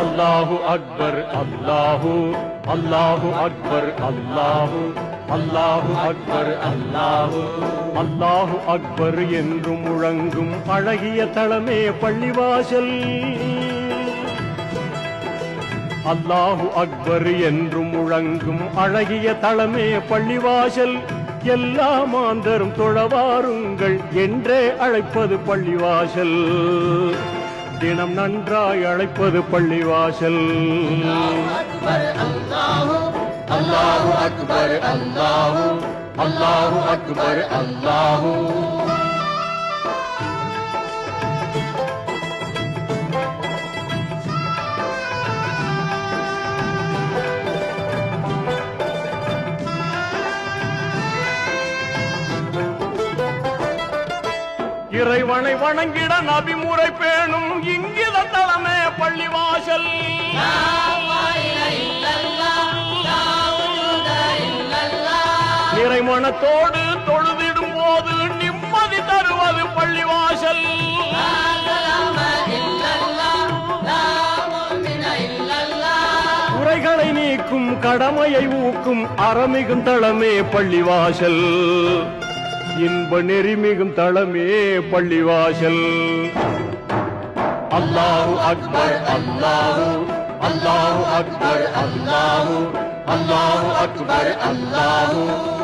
அல்லாஹு அக்பர் அல்லாஹு அல்லாஹு அக்பர் அல்லாஹு அல்லாஹு அக்பர் அல்லாஹு அல்லாஹு அக்பர் என்று முழங்கும் அழகிய தளமே பள்ளிவாசல். அல்லாஹு அக்பர் என்று முழங்கும் அழகிய தளமே பள்ளிவாசல். எல்லா மாந்தரும் தொழவாருங்கள் என்றே அழைப்பது பள்ளிவாசல். தினம் நன்றாய் அழைப்பது பள்ளிவாசல். அல்லாஹு அக்பர் அல்லாஹு அல்லாஹு அக்பர் அல்லாஹு. இறைவனை வணங்கிட நபிமுறை பேணும் இங்கித தலைமை பள்ளி வாசல் இறைமனத்தோடு தொழுதிடும் போது நிம்மதி தருவது பள்ளி வாசல் குறைகளை நீக்கும் கடமையை ஊக்கும் அறமிகும் தளமே பள்ளிவாசல். இன்ப நெறிமிகும் தளமே பள்ளிவாசல். அல்லாஹு அக்பர் அல்லாஹு அல்லாஹு அக்பர் அல்லாஹு அல்லாஹு அக்பர் அல்லாஹு.